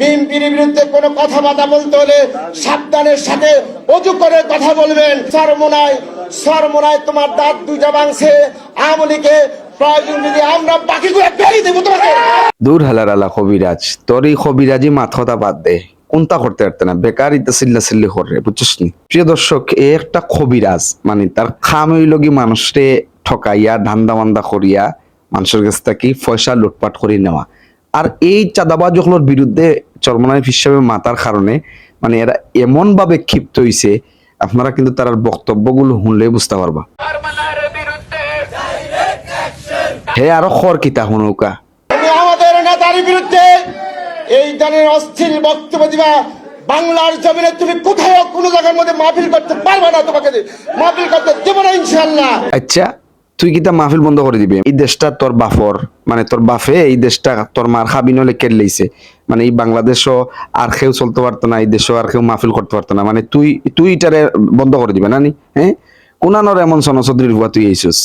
বিএনপির বিরুদ্ধে কোনো কথাবার্তা বলতে হলে সাবধানের সাথে অজু করে কথা বলবেন। সরমোনায় সরমোনায় তোমার দাঁত দুইটা ভাঙছে। আমলিকে দূর হালার আলা কবিরাজ তোর এই কবিরাজি বাদ দে। কোনটা করতে পারতে না? বেকার ইতা চিল্লা চিল্লি করে, বুঝছিস নি? প্রিয় দর্শক, এ একটা কবিরাজ মানে তার খাম মানুষরে ঠকাইয়া, ধান্দা মান্দা করিয়া, মানুষের কাছ থেকে পয়সা লুটপাট করে নেওয়া। আর এই চাঁদাবাজগুলোর বিরুদ্ধে চরমনায় হিসাবে মাতার কারণে মানে এরা এমন ভাবে ক্ষিপ্ত হইছে আপনারা কিন্তু তার বক্তব্যগুলো শুনলে বুঝতে পারবা। হে আরও খর কিতা শুনৌকা। তুমি আমাদের নেতার বিরুদ্ধে এই ধরনের অস্থির বক্তব্য দিবা বাংলার জমিনে তুমি কোথাও কোনো জায়গার মধ্যে মাহফিল করতে পারবে না তোমাকে মাহফিল করতে দেবো না ইনশাল্লাহ আচ্ছা তুই কিতা মাহফিল বন্ধ করে দিবি? এই দেশটা তোর বাফর। মানে তোর বাফে, এই দেশটা তোর মার খাবিন হলে কেড়ে লইছে। মানে এই বাংলাদেশও আর কেউ চলতে পারতো না, এই দেশও আর কেউ মাহফিল করতে পারতো না। মানে তুই তুই এটারে বন্ধ করে দিবে নানি হ্যাঁ? কোনানোর এমন সনসদরির হুয়া তুই এইছস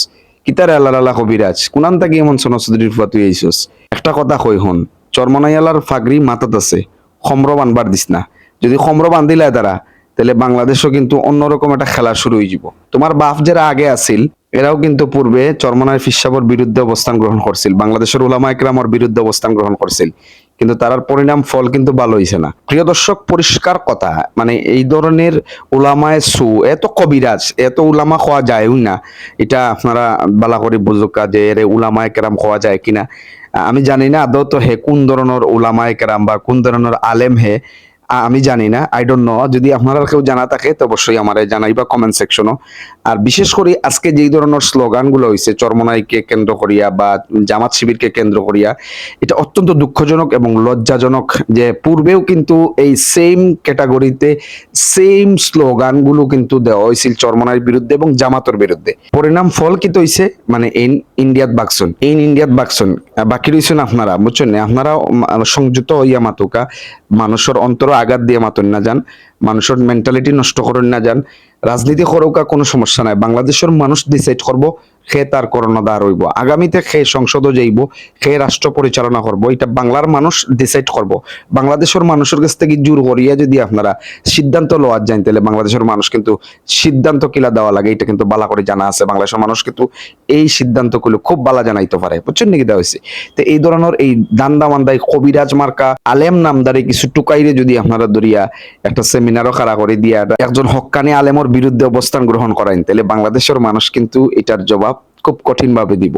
কিতারে আল্লাহ আল্লাহ কবিরাজ। কোনান তাকে এমন সনসদরির হুয়া তুই এইছস একটা কথা কই হন চরমনাইয়ালার ফাগরি মাথাত আছে। খম্র বানবার দিস না। যদি খম্র বান্ধিলে তারা তাহলে বাংলাদেশও কিন্তু অন্যরকম একটা খেলা শুরু হয়ে যাব। তোমার বাপ যারা আগে আছিল, এরাও কিন্তু পূর্বে চরমনায় ফিসাবর বিরুদ্ধে অবস্থান গ্রহণ করছিল, বাংলাদেশের ওলামা একরামর বিরুদ্ধে অবস্থান গ্রহণ করছিল। কিন্তু তার পরিণাম ফল কিন্তু ভালো হয়েছে না। প্রিয় দর্শক, পরিষ্কার কথা মানে এই ধরনের ওলামায় সু, এত কবিরাজ, এত উলামা খাওয়া যায়ও না। এটা আপনারা বালা করে বুঝুকা যে এর উলামা একরাম খাওয়া যায় কিনা। আমি জানি না আদৌ তো হে কোন ধরনের উলামা একরাম বা কোন ধরনের আলেম হে আমি জানি না আই ডোন্ট নো যদি আপনারা কেউ জানা থাকে তো অবশ্যই আমার জানাইবা কমেন্ট সেকশনও আর বিশেষ করে আজকে যেই ধরনের স্লোগানগুলো হয়েছে চরমনাইকে কেন্দ্র করিয়া বা জামাত শিবিরকে কেন্দ্র করিয়া, এটা অত্যন্ত দুঃখজনক এবং লজ্জাজনক যে পূর্বেও কিন্তু এই সেম ক্যাটাগরিতে সেম স্লোগানগুলো কিন্তু দেওয়া হয়েছিল চরমনাইয়ের বিরুদ্ধে এবং জামাতের বিরুদ্ধে। পরিণাম ফল কি হইছে মানে ইন ইন্ডিয়াত বাকসন ইন ইন্ডিয়াত বাকসন বাকি রয়েছেন আপনারা, বুঝছেন আপনারা সংযুক্ত হইয়া মাতুকা, মানুষের অন্তর আঘাত দিয়ে মাতন না যান। মানুষের মেন্টালিটি নষ্ট করেন না যান। রাজনীতি করৌকা কোনো সমস্যা নাই। বাংলাদেশের মানুষ ডিসাইড করব সে তার করোনা দাঁড় হইব। আগামীতে সে সংসদও যাইব সে রাষ্ট্র পরিচালনা করব, এটা বাংলার মানুষ ডিসাইড করব। বাংলাদেশের মানুষের কাছ থেকে জোর করিয়া যদি আপনারা সিদ্ধান্ত লওয়া যান তাহলে বাংলাদেশের মানুষ কিন্তু সিদ্ধান্ত কিলা দেওয়া লাগে, এটা কিন্তু বালা করে জানা আছে। বাংলাদেশের মানুষ কিন্তু এই সিদ্ধান্তগুলো খুব বালা জানাইতে পারে। বুঝছেন নাকি দেওয়া হয়েছে তো এই ধরনের এই দান্দা মান্দাই কবিরাজ মার্কা, আলেম নামদারে কিছু টুকাইরে যদি আপনারা দরিয়া একটা সেমিনারও খাড়া করে দিয়া, একজন হক্কানি আলেমর বিরুদ্ধে অবস্থান গ্রহণ করেন তাহলে বাংলাদেশের মানুষ কিন্তু এটার জবাব খুব কঠিনভাবে দিব।